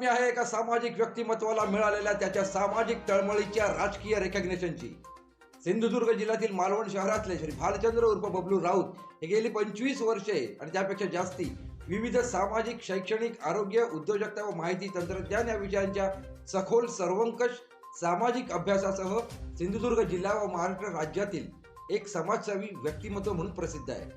बातमी आहे एका सामाजिक व्यक्तिमत्वाला मिळालेल्या त्याच्या सामाजिक तळमळीच्या राजकीय रेकग्नेशनची सिंधुदुर्ग जिल्ह्यातील मालवण शहरातले श्री भालचंद्र उर्फ बबलू राऊत हे गेली पंचवीस वर्षे आणि त्यापेक्षा जास्ती विविध सामाजिक शैक्षणिक आरोग्य उद्योजकता व माहिती तंत्रज्ञान या विषयांच्या सखोल सर्वंकष सामाजिक अभ्यासासह सिंधुदुर्ग जिल्हा व महाराष्ट्र राज्यातील एक समाजसेवी व्यक्तिमत्व म्हणून प्रसिद्ध आहे.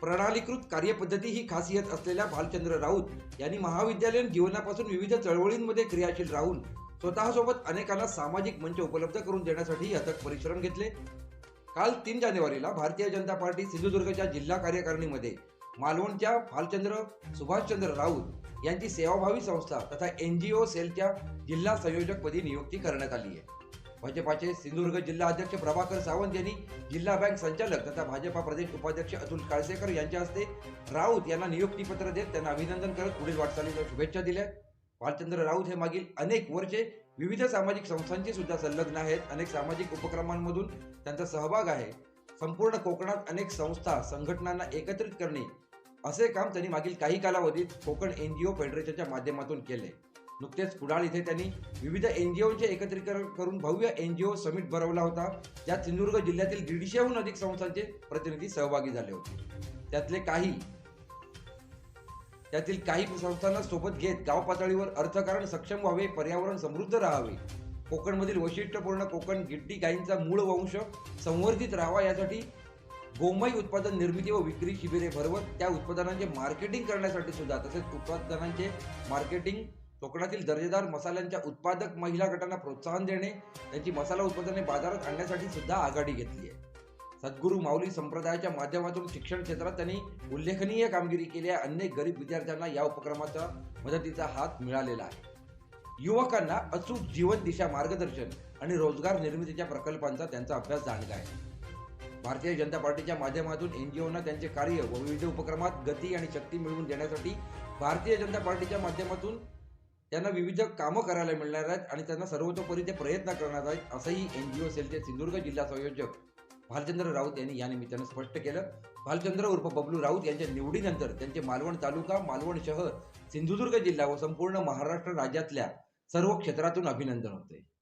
प्रणालीकृत कार्यपद्धती ही खासियत असलेल्या भालचंद्र राऊत यांनी महाविद्यालयीन जीवनापासून विविध चळवळींमध्ये क्रियाशील राहून स्वतःसोबत अनेकांना सामाजिक मंच उपलब्ध करून देण्यासाठी अथक परिश्रम घेतले. काल तीन जानेवारीला भारतीय जनता पार्टी सिंधुदुर्गच्या जिल्हा कार्यकारिणीमध्ये मालवणच्या भालचंद्र सुभाषचंद्र राऊत यांची सेवाभावी संस्था तथा एन जी ओ सेलच्या जिल्हा संयोजकपदी नियुक्ती करण्यात आली आहे. भाजपाचे सिंधुदुर्ग जिल्हा अध्यक्ष प्रभाकर सावंत यांनी जिल्हा बँक संचालक तथा भाजपा प्रदेश उपाध्यक्ष अतुल काळसेकर यांच्या हस्ते राऊत यांना नियुक्तीपत्र देत त्यांना अभिनंदन करत पुढील वाटचालीला शुभेच्छा दिल्या भालचंद्र राऊत हे मागील अनेक वर्षे विविध सामाजिक संस्थांशी सुद्धा संलग्न आहेत. अनेक सामाजिक उपक्रमांमधून त्यांचा सहभाग आहे. संपूर्ण कोकणात अनेक संस्था संघटनांना एकत्रित करणे असे काम त्यांनी मागील काही कालावधीत कोकण एन जी ओ फेडरेशनच्या माध्यमातून केले. नुकतेच कुडाळ इथे त्यांनी विविध एन जी ओचे एकत्रीकरण करून भव्य एन जी ओ समिट भरवला होता ज्यात सिंधुदुर्ग जिल्ह्यातील दीडशेहून अधिक संस्थांचे प्रतिनिधी सहभागी झाले होते. त्यातले काही त्यातील काही संस्थांना सोबत घेत गाव पातळीवर अर्थकारण सक्षम व्हावे पर्यावरण समृद्ध राहावे कोकणमधील वैशिष्ट्यपूर्ण कोकण गिड्डी गायींचा मूळ वंश संवर्धित राहावा यासाठी गोमय उत्पादन निर्मिती व विक्री शिबिरे भरवत त्या उत्पादनांचे मार्केटिंग करण्यासाठी सुद्धा तसेच उत्पादनांचे मार्केटिंग कोकणातील दर्जेदार मसाल्यांच्या उत्पादक महिला गटांना प्रोत्साहन देणे त्यांची मसाला उत्पादने बाजारात आणण्यासाठी सुद्धा आघाडी घेतली आहे. सद्गुरू माऊली संप्रदायाच्या माध्यमातून शिक्षण क्षेत्रात त्यांनी उल्लेखनीय कामगिरी केली आहे. अनेक गरीब विद्यार्थ्यांना या उपक्रमाचा मदतीचा हात मिळालेला आहे. युवकांना अचूक जीवन दिशा मार्गदर्शन आणि रोजगार निर्मितीच्या प्रकल्पांचा त्यांचा अभ्यास जाणला आहे. भारतीय जनता पार्टीच्या माध्यमातून एन जी ओना त्यांचे कार्य व विविध उपक्रमात गती आणि शक्ती मिळवून देण्यासाठी भारतीय जनता पार्टीच्या माध्यमातून त्यांना विविध कामं करायला मिळणार आहेत आणि त्यांना सर्वतोपरी ते प्रयत्न करणार आहेत असंही एन जी ओ सेलचे सिंधुदुर्ग जिल्हा संयोजक भालचंद्र राऊत यांनी या निमित्तानं स्पष्ट केलं. भालचंद्र उर्फ बबलू राऊत यांच्या निवडीनंतर त्यांचे मालवण तालुका मालवण शहर सिंधुदुर्ग जिल्हा व संपूर्ण महाराष्ट्र राज्यातल्या सर्व क्षेत्रातून अभिनंदन होते.